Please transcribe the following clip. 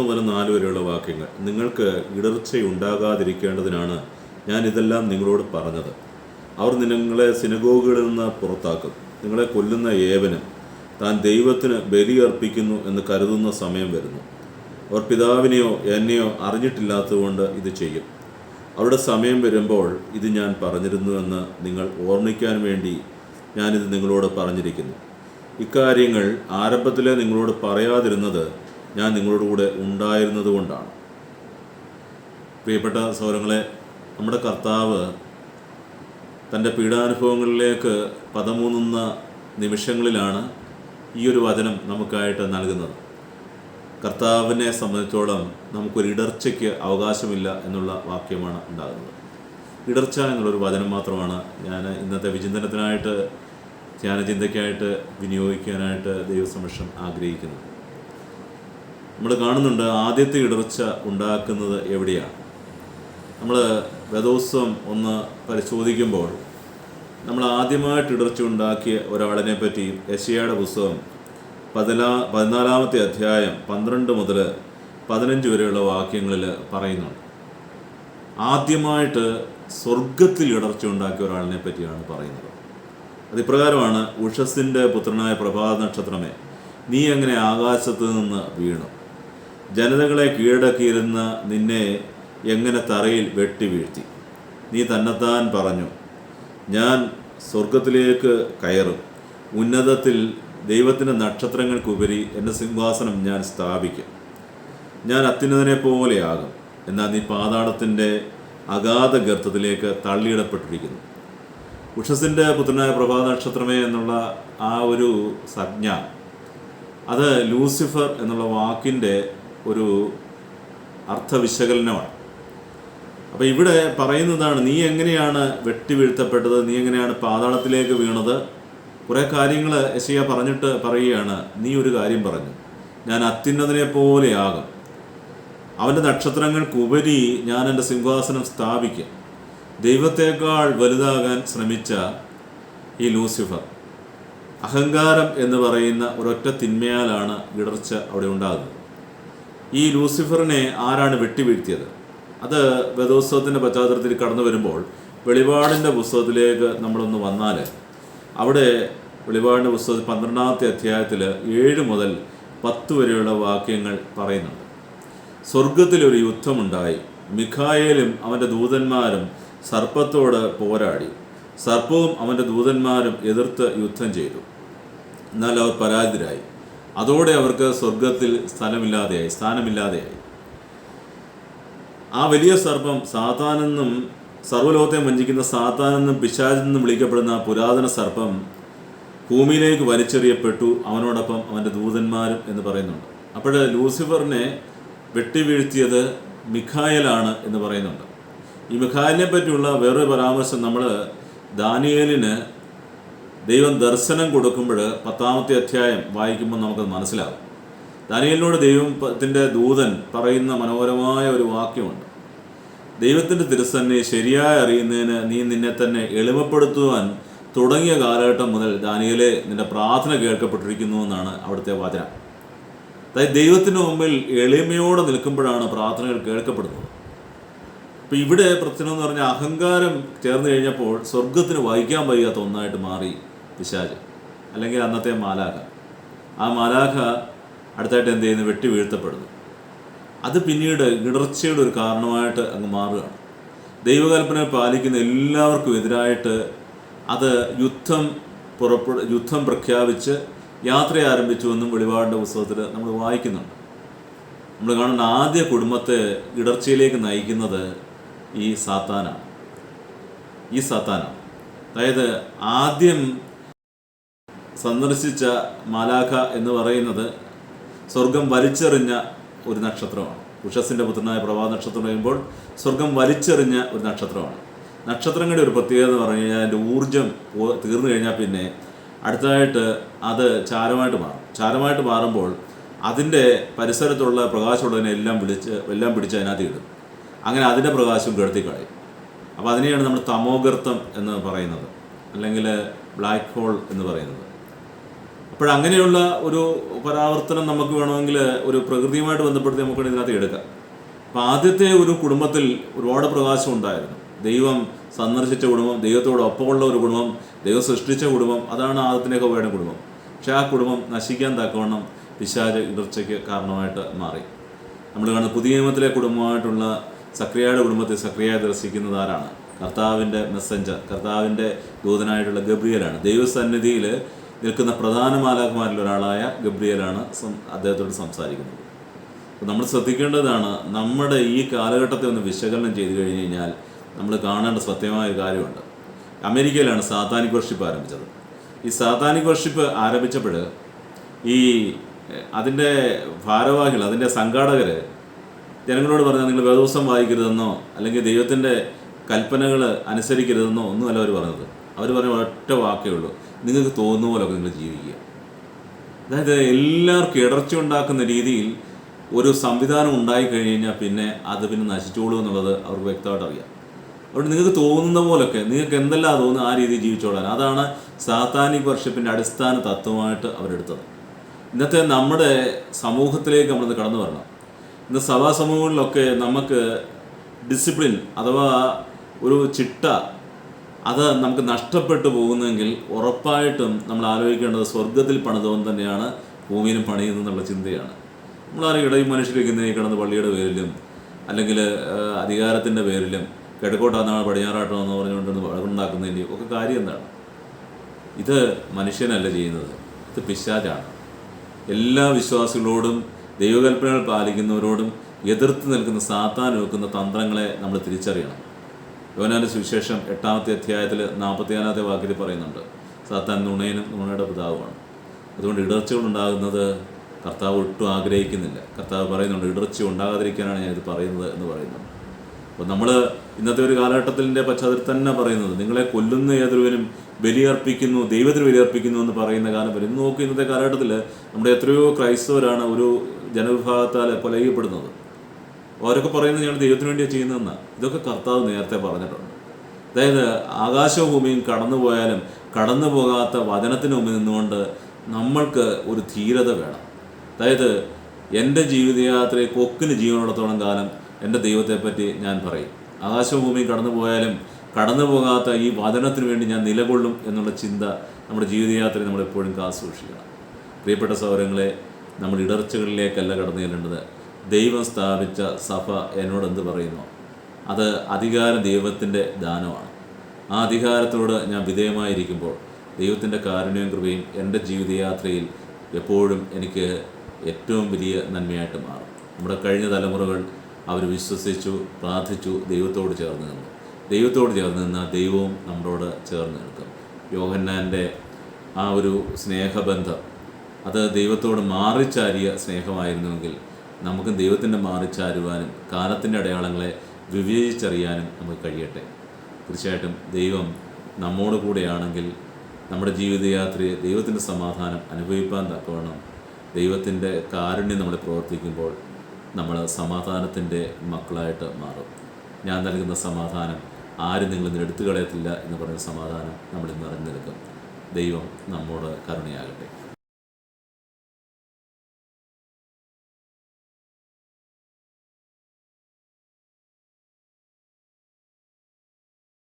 ഒന്ന് മുതൽ നാല് വരെയുള്ള വാക്യങ്ങൾ. നിങ്ങൾക്ക് ഇടർച്ച ഇടർച്ചയുണ്ടാകാതിരിക്കേണ്ടതിനാണ് ഞാൻ ഇതെല്ലാം നിങ്ങളോട് പറഞ്ഞത്. അവർ നിങ്ങളെ സിനഗോഗുകളിൽ നിന്ന് പുറത്താക്കും. നിങ്ങളെ കൊല്ലുന്ന ഏവനും താൻ ദൈവത്തിന് ബലിയർപ്പിക്കുന്നു എന്ന് കരുതുന്ന സമയം വരുന്നു. അവർ പിതാവിനെയോ എന്നെയോ അറിഞ്ഞിട്ടില്ലാത്തതുകൊണ്ട് ഇത് ചെയ്യും. അവരുടെ സമയം വരുമ്പോൾ ഇത് ഞാൻ പറഞ്ഞിരുന്നുവെന്ന് നിങ്ങൾ ഓർമ്മിക്കാൻ വേണ്ടി ഞാനിത് നിങ്ങളോട് പറഞ്ഞിരിക്കുന്നു. ഇക്കാര്യങ്ങൾ ആരംഭത്തിലെ നിങ്ങളോട് പറയാതിരുന്നത് ഞാൻ നിങ്ങളോട് കൂടെ ഉണ്ടായിരുന്നത് കൊണ്ടാണ്. പ്രിയപ്പെട്ട സൗരങ്ങളെ നമ്മുടെ കർത്താവ് തന്റെ പീഡാനുഭവങ്ങളിലേക്ക് പതമൂന്നുന്ന നിമിഷങ്ങളിലാണ് ഈ ഒരു വചനം നമുക്കായിട്ട് നൽകുന്നത്. കർത്താവിനെ സംബന്ധിച്ചോളം നമുക്കൊരു ഇടർച്ചയ്ക്ക് അവകാശമില്ല എന്നുള്ള വാക്യമാണ് ഉണ്ടാകുന്നത്. ഇടർച്ച എന്നുള്ളൊരു വചനം മാത്രമാണ് ഞാൻ ഇന്നത്തെ വിചിന്തനത്തിനായിട്ട് ധ്യാനചിന്തയ്ക്കായിട്ട് വിനിയോഗിക്കാനായിട്ട് ദൈവസമക്ഷം ആഗ്രഹിക്കുന്നത്. നമ്മൾ കാണുന്നുണ്ട് ആദ്യത്തെ ഇടർച്ച ഉണ്ടാക്കുന്നത് എവിടെയാണ്? നമ്മൾ വേദോത്സവം ഒന്ന് പരിശോധിക്കുമ്പോൾ നമ്മൾ ആദ്യമായിട്ട് ഇടർച്ച ഉണ്ടാക്കിയ ഒരാളിനെ പറ്റി യശയുടെ പുസ്തകം പതിനാ പതിനാലാമത്തെ അധ്യായം പന്ത്രണ്ട് മുതൽ പതിനഞ്ച് വരെയുള്ള വാക്യങ്ങളിൽ പറയുന്നുണ്ട്. ആദ്യമായിട്ട് സ്വർഗത്തിൽ ഇടർച്ച ഉണ്ടാക്കിയ ഒരാളിനെ പറ്റിയാണ് പറയുന്നത്. അതിപ്രകാരമാണ് ഉഷസിന്റെ പുത്രനായ പ്രഭാത നക്ഷത്രമേ നീ എങ്ങനെ ആകാശത്ത് നിന്ന് വീണു? ജനതകളെ കീഴടക്കിയിരുന്ന നിന്നെ എങ്ങനെ തറയിൽ വെട്ടി വീഴ്ത്തി? നീ തന്നെത്താൻ പറഞ്ഞു. ഞാൻ സ്വർഗത്തിലേക്ക് കയറും. ഉന്നതത്തിൽ ദൈവത്തിന്റെ നക്ഷത്രങ്ങൾക്കുപരി എന്റെ സിംഹാസനം ഞാൻ സ്ഥാപിക്കും. ഞാൻ അത്യുന്നതനെ പോലെയാകും എന്നാൽ നീ പാതാളത്തിന്റെ അഗാധ ഗർത്തത്തിലേക്ക് തള്ളിയിടപ്പെട്ടിരിക്കുന്നു. ഉഷസിന്റെ പുത്രനായ പ്രഭാത നക്ഷത്രമേ എന്നുള്ള ആ ഒരു സംജ്ഞ അത് ലൂസിഫർ എന്നുള്ള വാക്കിന്റെ ഒരു അർത്ഥവിശകലനമാണ്. അപ്പോൾ ഇവിടെ പറയുന്നതാണ് നീ എങ്ങനെയാണ് വെട്ടി വീഴ്ത്തപ്പെട്ടത് നീ എങ്ങനെയാണ് പാതാളത്തിലേക്ക് വീണത്? കുറേ കാര്യങ്ങൾ യശയ പറഞ്ഞിട്ട് പറയുകയാണ് നീ ഒരു കാര്യം പറഞ്ഞു. ഞാൻ അത്യുന്നതിനെ പോലെയാകും അവന്റെ നക്ഷത്രങ്ങൾക്കുപരി ഞാൻ എന്റെ സിംഹാസനം സ്ഥാപിക്കും. ദൈവത്തേക്കാൾ വലുതാകാൻ ശ്രമിച്ച ഈ ലൂസിഫർ അഹങ്കാരം എന്ന് പറയുന്ന ഒരൊറ്റ തിന്മയാലാണ് വിടർച്ച അവിടെ ഉണ്ടാകുന്നത്. ഈ ലൂസിഫറിനെ ആരാണ് വെട്ടിവീഴ്ത്തിയത്? അത് വേദോത്സവത്തിന്റെ പശ്ചാത്തലത്തിൽ കടന്നു വരുമ്പോൾ വെളിപാടിന്റെ പുസ്തകത്തിലേക്ക് നമ്മളൊന്ന് വന്നാൽ അവിടെ വെളിപാടിന്റെ പുസ്തകത്തിൽ പന്ത്രണ്ടാമത്തെ അധ്യായത്തിൽ ഏഴ് മുതൽ പത്ത് വരെയുള്ള വാക്യങ്ങൾ പറയുന്നുണ്ട്. സ്വർഗത്തിലൊരു യുദ്ധമുണ്ടായി. മിഖായേലും അവന്റെ ദൂതന്മാരും സർപ്പത്തോട് പോരാടി. സർപ്പവും അവന്റെ ദൂതന്മാരും എതിർത്ത് യുദ്ധം ചെയ്തു. എന്നാൽ അവർ പരാജിതരായി. അതോടെ അവർക്ക് സ്വർഗത്തിൽ സ്ഥലമില്ലാതെയായി സ്ഥാനമില്ലാതെയായി. ആ വലിയ സർപ്പം സാത്താനെന്നും സർവലോകത്തെ വഞ്ചിക്കുന്ന സാത്താനെന്നും പിശാചെന്നും വിളിക്കപ്പെടുന്ന പുരാതന സർപ്പം ഭൂമിയിലേക്ക് വലിച്ചെറിയപ്പെട്ടു അവനോടൊപ്പം അവന്റെ ദൂതന്മാരും എന്ന് പറയുന്നുണ്ട്. അപ്പോൾ ലൂസിഫറിനെ വെട്ടിവീഴ്ത്തിയത് മിഖായലാണ് എന്ന് പറയുന്നുണ്ട്. ഈ മിഖായലിനെ പറ്റിയുള്ള വേറൊരു പരാമർശം നമ്മൾ ദാനിയേലിന് ദൈവം ദർശനം കൊടുക്കുമ്പോൾ പത്താമത്തെ അധ്യായം വായിക്കുമ്പോൾ നമുക്കത് മനസ്സിലാകും. ദാനിയേലിനോട് ദൈവത്തിന്റെ ദൂതൻ പറയുന്ന മനോഹരമായ ഒരു വാക്യമുണ്ട്. ദൈവത്തിന്റെ തിരുസന്നെ ശരിയായി അറിയുന്നതിന് നീ നിന്നെ തന്നെ എളിമപ്പെടുത്തുവാൻ തുടങ്ങിയ കാലഘട്ടം മുതൽ ദാനിയലെ നിന്റെ പ്രാർത്ഥന കേൾക്കപ്പെട്ടിരിക്കുന്നു എന്നാണ് അവിടുത്തെ വാചനം. അതായത് ദൈവത്തിന് മുമ്പിൽ എളിമയോടെ നിൽക്കുമ്പോഴാണ് പ്രാർത്ഥനകൾ കേൾക്കപ്പെടുന്നത്. അപ്പം ഇവിടെ പ്രശ്നം എന്ന് പറഞ്ഞാൽ അഹങ്കാരം ചേർന്ന് കഴിഞ്ഞപ്പോൾ സ്വർഗത്തിന് വായിക്കാൻ വയ്യാത്ത ഒന്നായിട്ട് മാറി പിശാജ്. അല്ലെങ്കിൽ അന്നത്തെ മാലാഖ. ആ മാലാഖ അടുത്തായിട്ട് എന്ത് ചെയ്യുന്നു? വെട്ടി വീഴ്ത്തപ്പെടുന്നു അത് പിന്നീട് ഇടർച്ചയുടെ ഒരു കാരണമായിട്ട് അങ്ങ് മാറുകയാണ്. ദൈവകൽപ്പന പാലിക്കുന്ന എല്ലാവർക്കും എതിരായിട്ട് അത് യുദ്ധം പുറപ്പെടു യുദ്ധം പ്രഖ്യാപിച്ച് യാത്ര ആരംഭിച്ചുവെന്നും വെളിപാടിന്റെ പുസ്തകത്തിൽ നമ്മൾ വായിക്കുന്നുണ്ട്. നമ്മൾ കാണുന്ന ആദ്യ കുടുംബത്തെ ഇടർച്ചയിലേക്ക് നയിക്കുന്നത് ഈ സാത്താനാണ്. ഈ സാത്താനാണ്. അതായത് ആദ്യം സന്ദർശിച്ച മാലാഖ എന്ന് പറയുന്നത് സ്വർഗം വലിച്ചെറിഞ്ഞ ഒരു നക്ഷത്രമാണ്. ഉഷസിന്റെ പുത്രനായ പ്രഭാത നക്ഷത്രം പറയുമ്പോൾ സ്വർഗം വലിച്ചെറിഞ്ഞ ഒരു നക്ഷത്രമാണ്. നക്ഷത്രങ്ങളുടെ ഒരു പ്രത്യേകത എന്ന് പറഞ്ഞു കഴിഞ്ഞാൽ അതിന്റെ ഊർജം തീർന്നു കഴിഞ്ഞാൽ പിന്നെ അടുത്തതായിട്ട് അത് ചാരമായിട്ട് മാറും. ചാരമായിട്ട് മാറുമ്പോൾ അതിന്റെ പരിസരത്തുള്ള പ്രകാശമുള്ളതിനെ എല്ലാം വിളിച്ച് എല്ലാം പിടിച്ച് അതിനകത്ത് ഇടും. അങ്ങനെ അതിന്റെ പ്രകാശം കെടുത്തി കളയും അപ്പോൾ അതിനെയാണ് നമ്മൾ തമോഗർത്തം എന്ന് പറയുന്നത്. അല്ലെങ്കിൽ ബ്ലാക്ക് ഹോൾ എന്ന് പറയുന്നത്. അപ്പോഴങ്ങനെയുള്ള ഒരു പരാവർത്തനം നമുക്ക് വേണമെങ്കിൽ ഒരു പ്രകൃതിയുമായിട്ട് ബന്ധപ്പെടുത്തി നമുക്ക് ഇതിനകത്ത് എടുക്കാം. അപ്പം ആദ്യത്തെ ഒരു കുടുംബത്തിൽ ഒരുപാട് പ്രകാശം ഉണ്ടായിരുന്നു. ദൈവം സന്ദർശിച്ച കുടുംബം ദൈവത്തോട് ദൈവത്തോടൊപ്പമുള്ള ഒരു കുടുംബം ദൈവം സൃഷ്ടിച്ച കുടുംബം അതാണ് ആദത്തിന്റെ വേണ്ട കുടുംബം. പക്ഷേ ആ കുടുംബം നശിക്കാൻ തക്കവണ്ണം പിശാജ് ഇടർച്ചയ്ക്ക് കാരണമായിട്ട് മാറി. നമ്മൾ കാണുന്ന പുതിയ നിയമത്തിലെ കുടുംബമായിട്ടുള്ള സക്രിയയുടെ കുടുംബത്തെ സക്രിയ ദർശിക്കുന്നത് ആരാണ്? കർത്താവിന്റെ മെസ്സഞ്ചർ കർത്താവിന്റെ ദൂതനായിട്ടുള്ള ഗബ്രിയലാണ്. ദൈവസന്നിധിയിൽ നിൽക്കുന്ന പ്രധാന മാലാഖമാരിൽ ഒരാളായ ഗബ്രിയലാണ് അദ്ദേഹത്തോട് സംസാരിക്കുന്നത്. നമ്മൾ ശ്രദ്ധിക്കേണ്ടതാണ് നമ്മുടെ ഈ കാലഘട്ടത്തെ ഒന്ന് വിശകലനം ചെയ്തു കഴിഞ്ഞ് കഴിഞ്ഞാൽ നമ്മൾ കാണേണ്ട സത്യമായ ഒരു കാര്യമുണ്ട്. അമേരിക്കയിലാണ് സാത്താനിക് വർഷിപ്പ് ആരംഭിച്ചത്. ഈ സാത്താനിക് വർഷിപ്പ് ആരംഭിച്ചപ്പോൾ ഈ അതിന്റെ ഭാരവാഹികൾ അതിന്റെ സംഘാടകർ ജനങ്ങളോട് പറഞ്ഞാൽ നിങ്ങൾ വേദോസം വായിക്കരുതെന്നോ അല്ലെങ്കിൽ ദൈവത്തിന്റെ കൽപ്പനകൾ അനുസരിക്കരുതെന്നോ ഒന്നുമല്ല അവർ പറഞ്ഞത്. അവർ പറഞ്ഞ ഒറ്റ വാക്കേ ഉള്ളൂ. നിങ്ങൾക്ക് തോന്നുന്ന പോലൊക്കെ നിങ്ങൾ ജീവിക്കുക. അതായത് എല്ലാവർക്കും ഇടർച്ച ഉണ്ടാക്കുന്ന രീതിയിൽ ഒരു സംവിധാനം ഉണ്ടായി കഴിഞ്ഞ് കഴിഞ്ഞാൽ പിന്നെ അത് പിന്നെ നശിച്ചോളൂ എന്നുള്ളത് അവർക്ക് വ്യക്തമായിട്ട് അറിയാം. അതുകൊണ്ട് നിങ്ങൾക്ക് തോന്നുന്ന പോലൊക്കെ നിങ്ങൾക്ക് എന്തെല്ലാം തോന്നുന്നു ആ രീതിയിൽ ജീവിച്ചോളാൻ. അതാണ് സാത്താനിക് വർഷിപ്പിന്റെ അടിസ്ഥാന തത്വമായിട്ട് അവരെടുത്തത്. ഇന്നത്തെ നമ്മുടെ സമൂഹത്തിലേക്ക് നമ്മളത് കടന്നു വരണം. ഇന്ന് സഭാ സമൂഹങ്ങളിലൊക്കെ നമുക്ക് ഡിസിപ്ലിൻ അഥവാ ഒരു ചിട്ട അത് നമുക്ക് നഷ്ടപ്പെട്ടു പോകുന്നെങ്കിൽ ഉറപ്പായിട്ടും നമ്മൾ ആലോചിക്കേണ്ടത് സ്വർഗത്തിൽ പണിതവൻ തന്നെയാണ് ഭൂമിയിലും പണിയുന്നത് എന്നുള്ള ചിന്തയാണ്. നമ്മളാരും ഇടയും മനുഷ്യരിക്കുന്ന ഇന്നേ കിടന്ന് പള്ളിയുടെ പേരിലും അല്ലെങ്കിൽ അധികാരത്തിന്റെ പേരിലും കിഴക്കോട്ടാന്നാണ് പടിഞ്ഞാറാട്ടം എന്ന് പറഞ്ഞുകൊണ്ടൊന്ന് വഴക്കുണ്ടാക്കുന്നതിന്റെയും ഒക്കെ കാര്യം എന്താണ്? ഇത് മനുഷ്യനല്ല ചെയ്യുന്നത്. ഇത് പിശാചാണ്. എല്ലാ വിശ്വാസികളോടും ദൈവകൽപ്പനകൾ പാലിക്കുന്നവരോടും എതിർത്ത് നിൽക്കുന്ന സാത്താൻ വെക്കുന്ന തന്ത്രങ്ങളെ നമ്മൾ തിരിച്ചറിയണം. യോനാന്റെ സുവിശേഷം എട്ടാമത്തെ അധ്യായത്തിൽ നാൽപ്പത്തിനാലാമത്തെ വാക്കിൽ പറയുന്നുണ്ട്. സാത്താൻ നുണയനും നുണയുടെ പിതാവുമാണ്. അതുകൊണ്ട് ഇടർച്ചകൾ ഉണ്ടാകുന്നത് കർത്താവ് ഒട്ടും ആഗ്രഹിക്കുന്നില്ല. കർത്താവ് പറയുന്നുണ്ട് ഇടർച്ച ഉണ്ടാകാതിരിക്കാനാണ് ഞാനിത് പറയുന്നത് എന്ന് പറയുന്നുണ്ട് അപ്പോൾ നമ്മൾ ഇന്നത്തെ ഒരു കാലഘട്ടത്തിന്റെ പശ്ചാത്തലത്തിൽ തന്നെ പറയുന്നത് നിങ്ങളെ കൊല്ലുന്ന ഏതൊരുവനും ബലിയർപ്പിക്കുന്നു ദൈവത്തിന് ബലിയർപ്പിക്കുന്നു എന്ന് പറയുന്ന കാലം വരും. നോക്കി ഇന്നത്തെ കാലഘട്ടത്തിൽ നമ്മുടെ എത്രയോ ക്രൈസ്തവരാണ് ഒരു ജനവിഭാഗത്താൽ കൊലയപ്പെടുന്നത് അവരൊക്കെ പറയുന്നത് ഞങ്ങൾ ദൈവത്തിന് വേണ്ടിയാണ് ചെയ്യുന്നതെന്ന്. ഇതൊക്കെ കർത്താവ് നേരത്തെ പറഞ്ഞിട്ടുണ്ട്. അതായത് ആകാശഭൂമിയും ഭൂമിയും കടന്നു പോകാത്ത വചനത്തിന് മുമ്പിൽ നിന്നുകൊണ്ട് നമ്മൾക്ക് ഒരു ധീരത വേണം. അതായത് എന്റെ ജീവിതയാത്രയെ കൊക്കിന് ജീവനുള്ളത്തോളം കാലം എന്റെ ദൈവത്തെപ്പറ്റി ഞാൻ പറയും. ആകാശഭൂമിയും ഭൂമിയും കടന്നു പോയാലും കടന്നു പോകാത്ത ഈ വചനത്തിന് വേണ്ടി ഞാൻ നിലകൊള്ളും എന്നുള്ള ചിന്ത നമ്മുടെ ജീവിതയാത്രയിൽ നമ്മളെപ്പോഴും കാത്തു സൂക്ഷിക്കണം പ്രിയപ്പെട്ട സൗരങ്ങളെ നമ്മൾ ഇടർച്ചകളിലേക്കല്ല കടന്നു ചെല്ലേണ്ടത്. ദൈവം സ്ഥാപിച്ച സഭ എന്നോട് എന്ത് പറയുന്നു? അത് അധികാര ദൈവത്തിന്റെ ദാനമാണ്. ആ അധികാരത്തോട് ഞാൻ വിധേയമായിരിക്കുമ്പോൾ ദൈവത്തിന്റെ കാരുണ്യവും കൃപയും എന്റെ ജീവിതയാത്രയിൽ എപ്പോഴും എനിക്ക് ഏറ്റവും വലിയ നന്മയായിട്ട് മാറും. നമ്മുടെ കഴിഞ്ഞ തലമുറകൾ അവർ വിശ്വസിച്ചു പ്രാർത്ഥിച്ചു ദൈവത്തോട് ചേർന്ന് നിന്നു. ദൈവത്തോട് ചേർന്ന് നിന്ന ദൈവവും നമ്മളോട് ചേർന്ന് നിൽക്കും. യോഹന്നാന്റെ ആ ഒരു സ്നേഹബന്ധം അത് ദൈവത്തോട് മാറിച്ചാരിയ സ്നേഹമായിരുന്നുവെങ്കിൽ നമുക്ക് ദൈവത്തിന്റെ മാറിച്ചാരുവാനും കാലത്തിന്റെ അടയാളങ്ങളെ വിവേചിച്ചറിയാനും നമുക്ക് കഴിയട്ടെ. തീർച്ചയായിട്ടും ദൈവം നമ്മോട് കൂടെയാണെങ്കിൽ നമ്മുടെ ജീവിതയാത്രയെ ദൈവത്തിന്റെ സമാധാനം അനുഭവിക്കാൻ തക്കവണ്ണം ദൈവത്തിന്റെ കാരുണ്യം നമ്മൾ പ്രവർത്തിക്കുമ്പോൾ നമ്മൾ സമാധാനത്തിന്റെ മക്കളായിട്ട് മാറും. ഞാൻ നൽകുന്ന സമാധാനം ആരും നിങ്ങൾ എടുത്തു കളയത്തില്ല എന്ന് പറയുന്ന സമാധാനം നമ്മളിന്ന് അറിഞ്ഞെടുക്കും ദൈവം നമ്മോട് കരുണയാകട്ടെ.